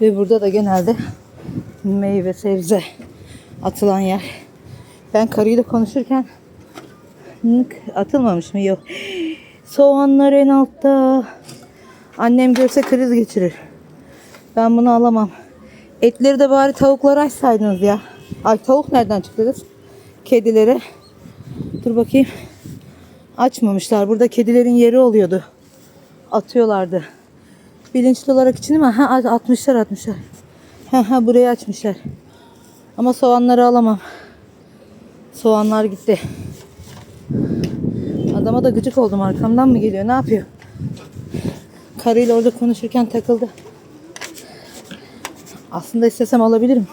Ve burada da genelde meyve sebze atılan yer. Ben karıyla konuşurken "Nık, atılmamış mı? Yok. Soğanlar en altta. Annem görse kriz geçirir. Ben bunu alamam. Etleri de bari tavuklara açsaydınız ya. Ay tavuk nereden çıktı kız? Kedilere. Dur bakayım. Açmamışlar. Burada kedilerin yeri oluyordu. Atıyorlardı. Bilinçli olarak içini mi? Ha atmışlar atmışlar. Ha ha burayı açmışlar. Ama soğanları alamam. Soğanlar gitti. Adama da gıcık oldum arkamdan mı geliyor ne yapıyor? Karıyla orada konuşurken takıldı. Aslında istesem alabilirim.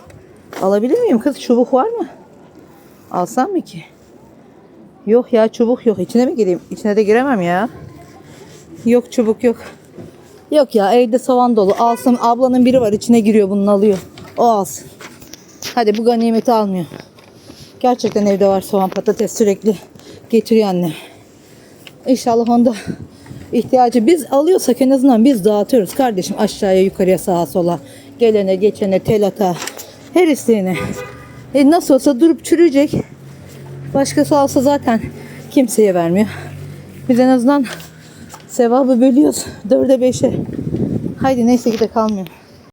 Alabilir miyim kız? Çubuk var mı? Alsam mı ki? Yok ya çubuk yok. İçine mi gireyim? İçine de giremem ya. Yok çubuk yok. Yok ya evde soğan dolu. Alsın ablanın biri var içine giriyor bunun alıyor. O alsın. Hadi bu ganimeti almıyor. Gerçekten evde var soğan patates sürekli getiriyor anne. İnşallah onda ihtiyacı biz alıyorsak en azından biz dağıtıyoruz kardeşim aşağıya yukarıya sağa sola gelene geçene telata her isteğine. E nasıl olsa durup çürüyecek. Başkası alsa zaten kimseye vermiyor. Biz en azından sevabı bölüyoruz. Dörde beşe. Haydi neyse ki de kalmıyor.